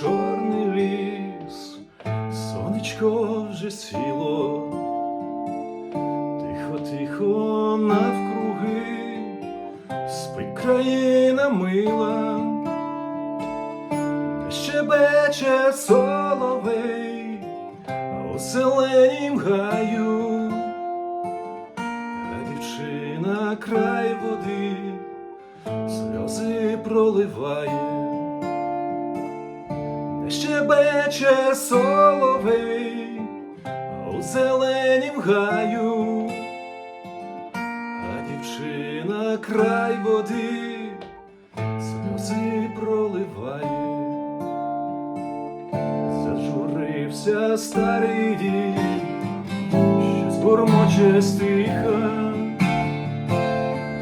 чорний ліс, сонечко вже сіло, тихо, тихо навкруги, спить країна мила, щебече соловей, а у зеленім гаю, а дівчина край води сльози проливає, щебече соловей, у зеленім гаю, а дівчина край води, сльози проливає, зажурився старий дід, що збормоче стиха.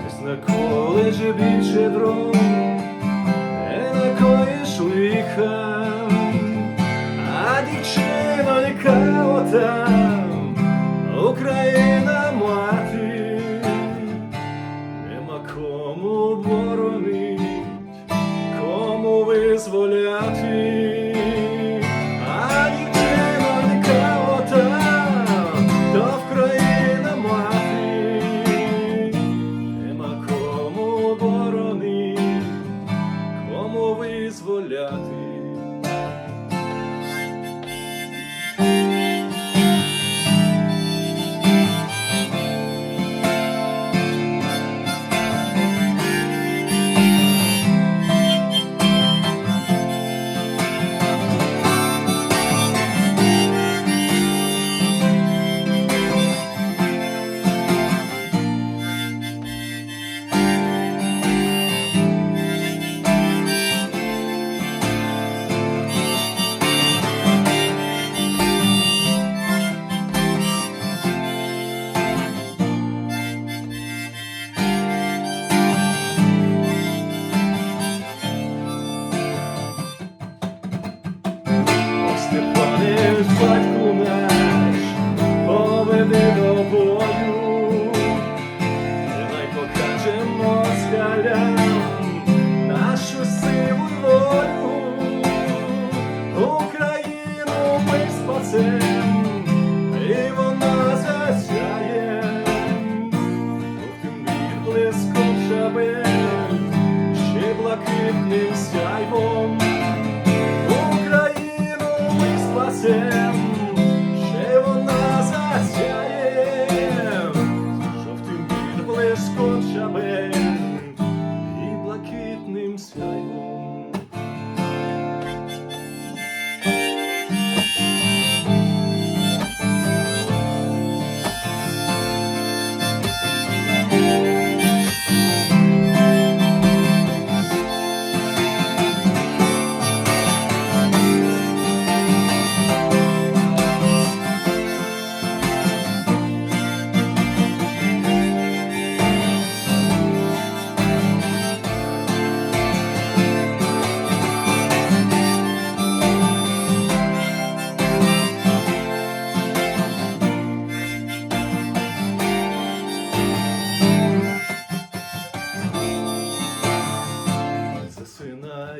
Десь на коледжі більше дров, мати, нема кому боронить, кому визволяти.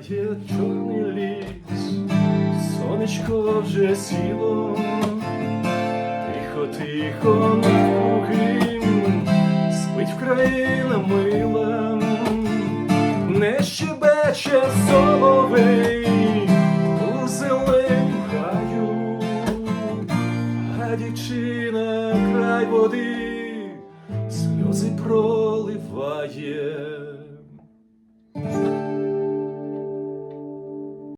Засинає чорний ліс, сонечко вже сіло, тихо, тихо навкруги, спить Вкраїна мила, не щебече соловей у зеленім гаю, а дівчина край води. Сльози проливає.